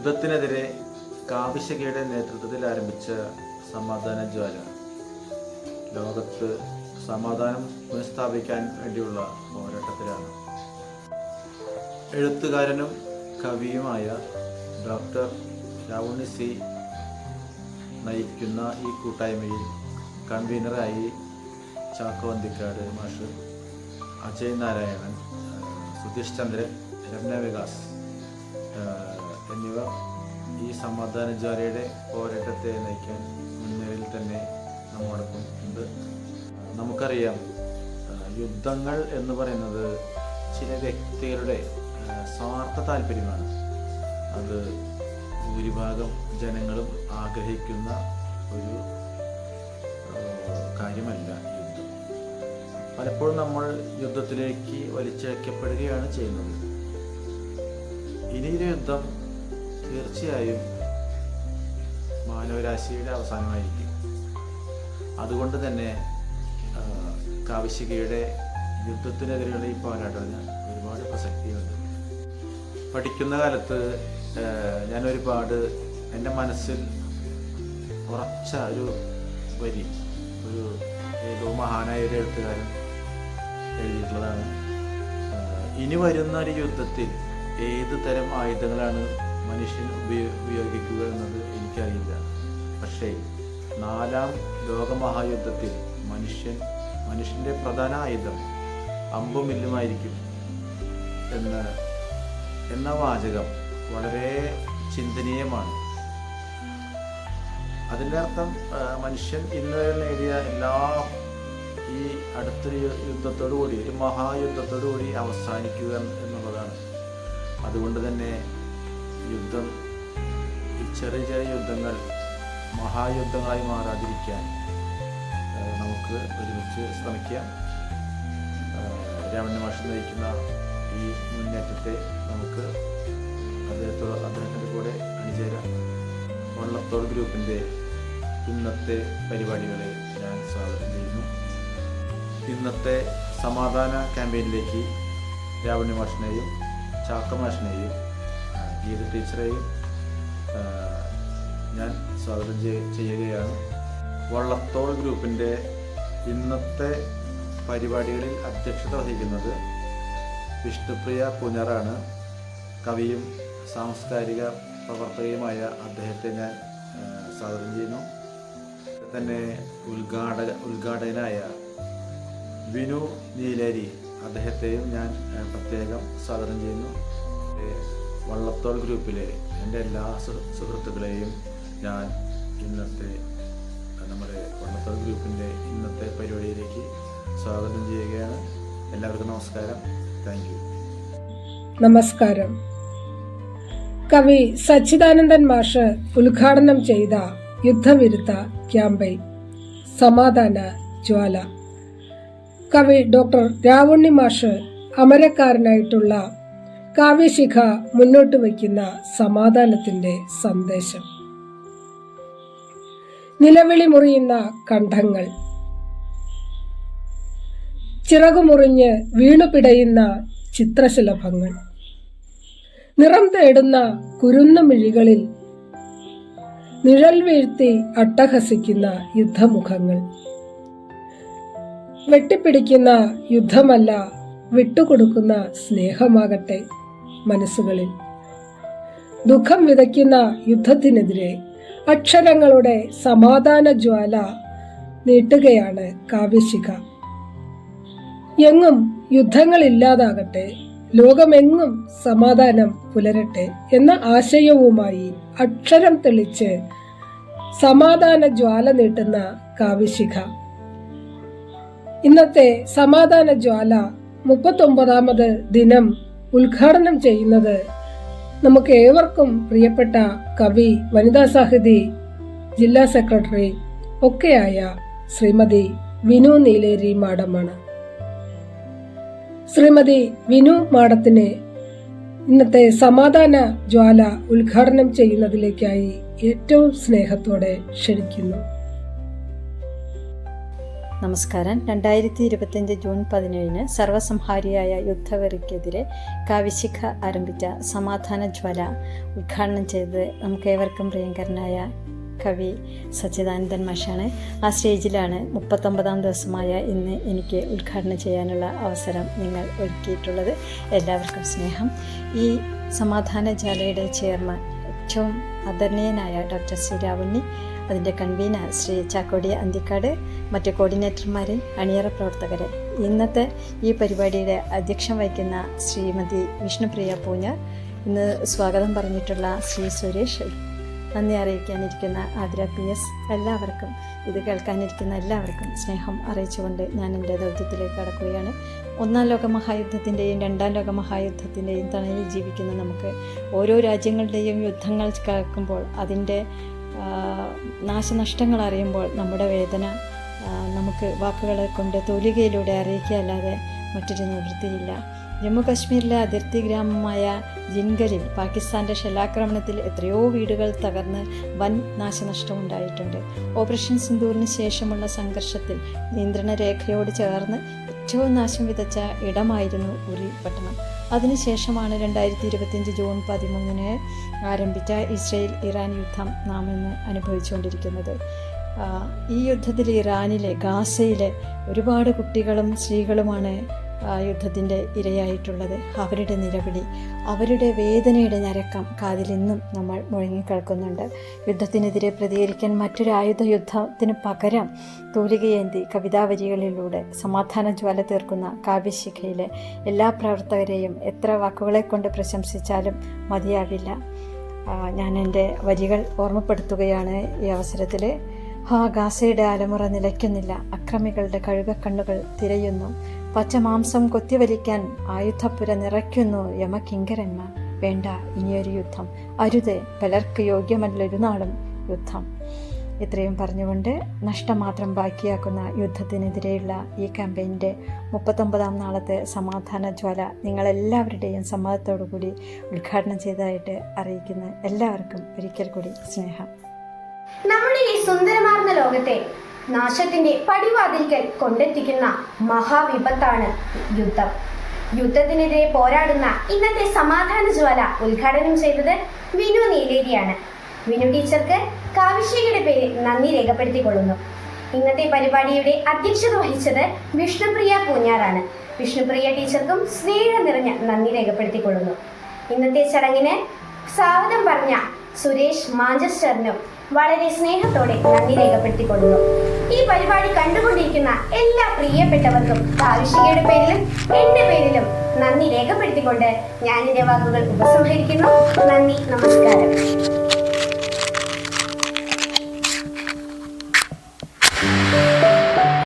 യുദ്ധത്തിനെതിരെ കാവിശകയുടെ നേതൃത്വത്തിൽ ആരംഭിച്ച സമാധാന ജ്വാല. ലോകത്ത് സമാധാനം പുനഃസ്ഥാപിക്കാൻ വേണ്ടിയുള്ള പോരാട്ടത്തിലാണ്. എഴുത്തുകാരനും കവിയുമായ ഡോക്ടർ രാവുണ്ണി സി നയിക്കുന്ന ഈ കൂട്ടായ്മയിൽ കൺവീനറായി ചാക്കോ അന്തിക്കാട് മാഷ് അജയ് നാരായണൻ സുധീഷ് ചന്ദ്രൻ രമ്യ വികാസ് ആഹ് എന്നിവർ ഈ സമാധാന ജാലയുടെ പോരാട്ടത്തെ നയിക്കാൻ മുൻനിരയിൽ തന്നെ നമ്മോടൊപ്പം ഉണ്ട്. നമുക്കറിയാം യുദ്ധങ്ങൾ എന്ന് പറയുന്നത് ചില വ്യക്തികളുടെ സ്വാർത്ഥ താല്പര്യമാണ്. അത് ഭൂരിഭാഗം ജനങ്ങളും ആഗ്രഹിക്കുന്ന ഒരു കാര്യമല്ല യുദ്ധം. പലപ്പോഴും നമ്മൾ യുദ്ധത്തിലേക്ക് വലിച്ചയക്കപ്പെടുകയാണ് ചെയ്യുന്നത്. ഇനിയൊരു യുദ്ധം തീർച്ചയായും മാനവരാശിയുടെ അവസാനമായിരിക്കും. അതുകൊണ്ട് തന്നെ കാവശികയുടെ യുദ്ധത്തിനെതിരെയുള്ള ഈ പോരാട്ടത്തിന് ഒരുപാട് പ്രസക്തിയുണ്ട്. പഠിക്കുന്ന കാലത്ത് ഞാൻ ഒരുപാട് എന്റെ മനസ്സിൽ ഉറച്ച ഒരു വരി ഒരു ഏതോ മഹാനായ ഒരു എഴുത്തുകാരൻ എഴുതിയിട്ടുള്ളതാണ്. ഇനി വരുന്ന ഒരു യുദ്ധത്തിൽ ഏത് തരം ആയുധങ്ങളാണ് മനുഷ്യൻ ഉപയോ- ഉപയോഗിക്കുക എന്നത് എനിക്കറിയില്ല. പക്ഷേ നാലാം ലോകമഹായുദ്ധത്തിൽ മനുഷ്യൻ മനുഷ്യന്റെ പ്രധാന ആയുധം അമ്പും വില്ലുമായിരിക്കും എന്ന് എന്ന വാചകം വളരെ ചിന്തനീയമാണ്. അതിന്റെ അർത്ഥം മനുഷ്യൻ ഇന്നുവരെ നേടിയ എല്ലാ ഈ അടുത്തൊരു യുദ്ധത്തോടു കൂടി ഒരു മഹായുദ്ധത്തോടു കൂടി അവസാനിക്കുക എന്നുള്ളതാണ്. അതുകൊണ്ട് തന്നെ യുദ്ധം ഈ ചെറിയ ചെറിയ യുദ്ധങ്ങൾ മഹായുദ്ധങ്ങളായി മാറാതിരിക്കാൻ നമുക്ക് ഒരുമിച്ച് ശ്രമിക്കാം. രാമന്റെ മാഷം നയിക്കുന്ന ഈ മുന്നേറ്റത്തെ നമുക്ക് അദ്ദേഹത്തോട് അദ്ദേഹത്തിന്റെ കൂടെ അണിചേരാം വള്ളത്തോൾ ഗ്രൂപ്പിന്റെ ഇന്നത്തെ പരിപാടികളെ ഞാൻ സ്വാഗതം ചെയ്യുന്നു. ഇന്നത്തെ സമാധാന ക്യാമ്പയിനിലേക്ക് രാവണി മാഷിനെയും ചാക്ക ഗീത ടീച്ചറെയും ഞാൻ സ്വാഗതം ചെയ്യ- ചെയ്യുകയാണ്. വള്ളത്തോൾ ഗ്രൂപ്പിന്റെ ഇന്നത്തെ പരിപാടികളിൽ അധ്യക്ഷത വഹിക്കുന്നത് വിഷ്ണുപ്രിയ പുനറാണ് കവിയും സാംസ്കാരിക പ്രവർത്തകയുമായ അദ്ദേഹത്തെ ഞാൻ സ്വാഗതം ചെയ്യുന്നു. തന്നെ ഉദ്ഘാടക ഉദ്ഘാടകനായ വിനു നീലരി അദ്ദേഹത്തെയും ഞാൻ പ്രത്യേകം സ്വാഗതം ചെയ്യുന്നു. വള്ളത്തോൾ ഗ്രൂപ്പിലെ എന്റെ എല്ലാ സുഹൃ- സുഹൃത്തുക്കളെയും ഞാൻ ഇന്നത്തെ നമ്മുടെ വള്ളത്തോൾ ഗ്രൂപ്പിന്റെ ഇന്നത്തെ പരിപാടിയിലേക്ക് സ്വാഗതം ചെയ്യുകയാണ്. എല്ലാവർക്കും നമസ്കാരം. താങ്ക് നമസ്കാരം. കവി സച്ചിദാനന്ദൻ മാഷ് ഉദ്ഘാടനം ചെയ്ത യുദ്ധവിരുദ്ധ ക്യാമ്പയിൻ സമാധാന ജ്വാല. കവി ഡോക്ടർ രാവുണ്ണി മാഷ് അമരക്കാരനായിട്ടുള്ള കാവ്യശിഖ മുന്നോട്ട് വയ്ക്കുന്ന സമാധാനത്തിന്റെ സന്ദേശം. നിലവിളി മുറിയുന്ന കണ്ഠങ്ങൾ. ചിറകുമുറിഞ്ഞ് വീണുപിടയുന്ന ചിത്രശലഭങ്ങൾ. നിറം തേടുന്ന കുരുന്ന മിഴികളിൽ നിഴൽ വീഴ്ത്തി അട്ടഹസിക്കുന്ന യുദ്ധമുഖങ്ങൾ. വെട്ടിപ്പിടിക്കുന്ന യുദ്ധമല്ല വിട്ടുകൊടുക്കുന്ന സ്നേഹമാകട്ടെ. മനസ്സുകളിൽ. ദുഃഖം വിതയ്ക്കുന്ന യുദ്ധത്തിനെതിരെ അക്ഷരങ്ങളുടെ സമാധാന ജ്വാല നീട്ടുകയാണ് കാവ്യശിഖ. എങ്ങും യുദ്ധങ്ങൾ ഇല്ലാതാകട്ടെ ലോകമെങ്ങും സമാധാനം പുലരട്ടെ എന്ന ആശയവുമായി അക്ഷരം തെളിച്ച് സമാധാന ജ്വാല നീട്ടുന്ന കാവ്യശിഖ. ഇന്നത്തെ സമാധാന ജ്വാല മുപ്പത്തൊമ്പതാമത് ദിനം ഉദ്ഘാടനം ചെയ്യുന്നത് നമുക്ക് ഏവർക്കും പ്രിയപ്പെട്ട കവി വനിതാ സാഹിതി ജില്ലാ സെക്രട്ടറി ഒക്കെയായ ശ്രീമതി വിനു നീലേരി മാഡമാണ്. ശ്രീമതി വിനു മാഡത്തിനെ ഇന്നത്തെ സമാധാന ജ്വാല ഉദ്ഘാടനം ചെയ്യുന്നതിലേക്കായി ഏറ്റവും സ്നേഹത്തോടെ ക്ഷണിക്കുന്നു. നമസ്കാരം. രണ്ടായിരത്തി ഇരുപത്തിയഞ്ച് ജൂൺ പതിനേഴിന് സർവസംഹാരിയായ യുദ്ധവെറിക്കെതിരെ കാവിശിഖ ആരംഭിച്ച സമാധാന ജ്വല ഉദ്ഘാടനം ചെയ്ത് നമുക്കേവർക്കും പ്രിയങ്കരനായ കവി സച്ചിദാനന്ദൻ മാഷാണ്. ആ സ്റ്റേജിലാണ് മുപ്പത്തൊമ്പതാം ദിവസമായ ഇന്ന് എനിക്ക് ഉദ്ഘാടനം ചെയ്യാനുള്ള അവസരം നിങ്ങൾ ഒരുക്കിയിട്ടുള്ളത്. എല്ലാവർക്കും സ്നേഹം. ഈ സമാധാന ജ്വലയുടെ ചെയർമാൻ ഏറ്റവും ആദരണീയനായ ഡോക്ടർ ശ്രീ രാവണ്ണി അതിന്റെ കൺവീനർ ശ്രീ ചാക്കോടി അന്തിക്കാട് മറ്റ് കോർഡിനേറ്റർമാരെ അണിയറ പ്രവർത്തകരെ. ഇന്നത്തെ ഈ പരിപാടിയുടെ അധ്യക്ഷം വഹിക്കുന്ന ശ്രീമതി വിഷ്ണുപ്രിയ പൂഞ്ഞ ഇന്ന് സ്വാഗതം പറഞ്ഞിട്ടുള്ള ശ്രീ സുരേഷ്. നന്ദി അറിയിക്കാനിരിക്കുന്ന ആതിര പി എസ് എല്ലാവർക്കും ഇത് കേൾക്കാനിരിക്കുന്ന എല്ലാവർക്കും സ്നേഹം അറിയിച്ചുകൊണ്ട് ഞാൻ എന്റെ ദൗത്യത്തിലേക്ക് കടക്കുകയാണ്. ഒന്നാം ലോക മഹായുദ്ധത്തിന്റെയും രണ്ടാം ലോക മഹായുദ്ധത്തിന്റെയും തണലിൽ ജീവിക്കുന്ന നമുക്ക് ഓരോ രാജ്യങ്ങളുടെയും യുദ്ധങ്ങൾ കേൾക്കുമ്പോൾ അതിന്റെ നാശനഷ്ടങ്ങൾ അറിയുമ്പോൾ നമ്മുടെ വേദന നമുക്ക് വാക്കുകളെ കൊണ്ട് തൂലികയിലൂടെ അറിയിക്കുകയല്ലാതെ മറ്റൊരു നിവൃത്തിയില്ല. ജമ്മു കാശ്മീരിലെ അതിർത്തി ഗ്രാമമായ ജിൻഗലിൽ പാകിസ്ഥാന്റെ ഷെല്ലാക്രമണത്തിൽ എത്രയോ വീടുകൾ തകർന്ന് വൻ നാശനഷ്ടമുണ്ടായിട്ടുണ്ട് ഓപ്പറേഷൻ സിന്ദൂറിന് ശേഷമുള്ള സംഘർഷത്തിൽ നിയന്ത്രണ രേഖയോട് ചേർന്ന് ഏറ്റവും നാശം വിതച്ച ഇടമായിരുന്നു ഉറി പട്ടണം അതിനുശേഷമാണ് രണ്ടായിരത്തി ഇരുപത്തിയഞ്ച് ജൂൺ പതിമൂന്നിന് ആരംഭിച്ച ഇസ്രയേൽ ഇറാൻ യുദ്ധം നാം ഇന്ന് അനുഭവിച്ചുകൊണ്ടിരിക്കുന്നത്. ഈ യുദ്ധത്തിൽ ഇറാനിലെ ഗാസയിലെ ഒരുപാട് കുട്ടികളും സ്ത്രീകളുമാണ് യുദ്ധത്തിന്റെ ഇരയായിട്ടുള്ളത്. അവരുടെ നിലവിളി അവരുടെ വേദനയുടെ ഞരക്കം കാതിൽ നിന്നും നമ്മൾ മുഴങ്ങിക്കേൾക്കുന്നുണ്ട്. യുദ്ധത്തിനെതിരെ പ്രതികരിക്കാൻ മറ്റൊരു ആയുധ യുദ്ധത്തിന് പകരം തൂലികയേന്തി കവിതാവരികളിലൂടെ സമാധാന ജ്വാല തീർക്കുന്ന കാവ്യശിഖയിലെ എല്ലാ പ്രവർത്തകരെയും എത്ര വാക്കുകളെ കൊണ്ട് പ്രശംസിച്ചാലും മതിയാവില്ല. ഞാൻ എന്റെ വരികൾ ഓർമ്മപ്പെടുത്തുകയാണ് ഈ അവസരത്തിൽ. ഗാസയുടെ അലമുറ നിലയ്ക്കുന്നില്ല. അക്രമികളുടെ കഴുകക്കണ്ണുകൾ തിരയുന്നു. പച്ചമാംസം കൊത്തിവലിക്കാൻ ആയുധപ്പുര നിറയ്ക്കുന്നു യമകിങ്കരന്മാർ. വേണ്ട ഇനിയൊരു യുദ്ധം. അരുത് പലർക്ക് യോഗ്യമല്ലൊരു നാളും യുദ്ധം. ഇത്രയും പറഞ്ഞുകൊണ്ട് നഷ്ടം മാത്രം ബാക്കിയാക്കുന്ന യുദ്ധത്തിനെതിരെയുള്ള ഈ ക്യാമ്പയിന്റെ മുപ്പത്തൊമ്പതാം നാളത്തെ സമാധാന ജ്വാല നിങ്ങളെല്ലാവരുടെയും സമ്മതത്തോടു കൂടി ഉദ്ഘാടനം ചെയ്തതായിട്ട് അറിയിക്കുന്ന എല്ലാവർക്കും ഒരിക്കൽ കൂടി സ്നേഹം. നമ്മുടെ ഈ സുന്ദരമാർന്ന ലോകത്തെ നാശത്തിന്റെ പടിവാതിൽക്കൽ കൊണ്ടെത്തിക്കുന്ന മഹാവിപത്താണ് യുദ്ധം. യുദ്ധത്തിനെതിരെ പോരാടുന്ന ഇന്നത്തെ സമാധാന ജ്വാല ഉദ്ഘാടനം ചെയ്തത് വിനു നീലേരിയാണ്. വിനു ടീച്ചർക്ക് കാവിശ്യയുടെ പേരിൽ നന്ദി രേഖപ്പെടുത്തിക്കൊള്ളുന്നു. ഇന്നത്തെ പരിപാടിയുടെ അധ്യക്ഷത വഹിച്ചത് വിഷ്ണുപ്രിയ പൂഞ്ഞാറാണ്. വിഷ്ണുപ്രിയ ടീച്ചർക്കും സ്നേഹം നിറഞ്ഞ നന്ദി രേഖപ്പെടുത്തിക്കൊള്ളുന്നു. ഇന്നത്തെ ചടങ്ങിന് സ്വാഗതം പറഞ്ഞ സുരേഷ് മാഞ്ചസ്റ്ററിനും വളരെ സ്നേഹത്തോടെ നന്ദി രേഖപ്പെടുത്തിക്കൊള്ളുന്നു. ഈ പരിപാടി കണ്ടുകൊണ്ടിരിക്കുന്ന എല്ലാ പ്രിയപ്പെട്ടവർക്കും കാവിഷികയുടെ പേരിലും എന്റെ പേരിലും നന്ദി രേഖപ്പെടുത്തിക്കൊണ്ട് ഞാൻ എന്റെ വാക്കുകൾ ഉപസംഹരിക്കുന്നു. നന്ദി നമസ്കാരം.